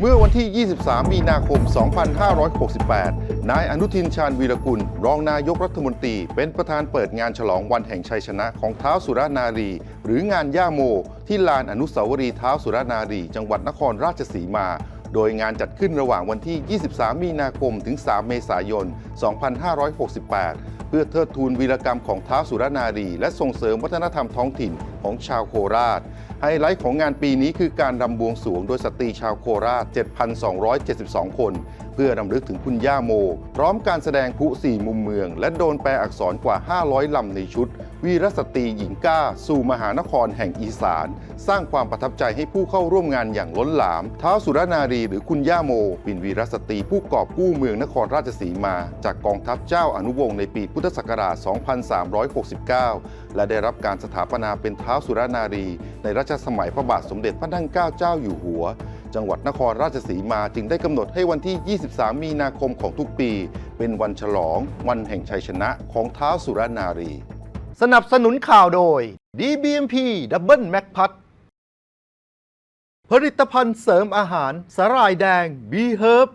เมื่อวันที่ 23 มีนาคม 2568 นายอนุทินชาญวีรกุล รองนายกรัฐมนตรี เป็นประธานเปิดงานฉลองวันแห่งชัยชนะของเท้าวสุรนารี หรืองานย่าโม ที่ลานอนุสาวรีย์เท้าวสุรนารี จังหวัดนครราชสีมา โดยงานจัดขึ้นระหว่างวันที่ 23 มีนาคม ถึง 3 เมษายน 2568 พื่อเทิดทูนวีรกรรมของท้าวสุรนารี และส่งเสริมวัฒนธรรมท้องถิ่นของชาวโคราช ไฮไลท์ของงานปีนี้คือการรำบวงสรวงโดยสตรีชาวโคราช 7,272 คน เพื่อรำลึกถึงคุณย่าโม พร้อมการแสดงพลุสี่มุมเมือง และโดนแปลอักษรกว่า 500 ลำในชุด วีรสตรีหญิงกล้า สู่มหานครแห่งอีสาน สร้างความประทับใจให้ผู้เข้าร่วมงานอย่างล้นหลามท้าวสุรนารีหรือคุณย่าโมเป็นวีรสตรีผู้กอบกู้เมืองนครราชสีมา จากกองทัพเจ้าอนุวงศ์ในปีพุทธศักราช 2369 และได้รับการสถาปนาเป็นเท้าสุรนารี ในรัชสมัยพระบาทสมเด็จพระนั่งเกล้าเจ้าอยู่หัว จังหวัดนครราชสีมาจึงได้กำหนดให้วันที่ 23 มีนาคมของทุกปี เป็นวันฉลอง วันแห่งชัยชนะของเท้าสุรนารี สนับสนุนข่าวโดย DBMP Double Mac p a t ผลิตภัณฑ์เสริมอาหารสาหร่ายแดง B Herb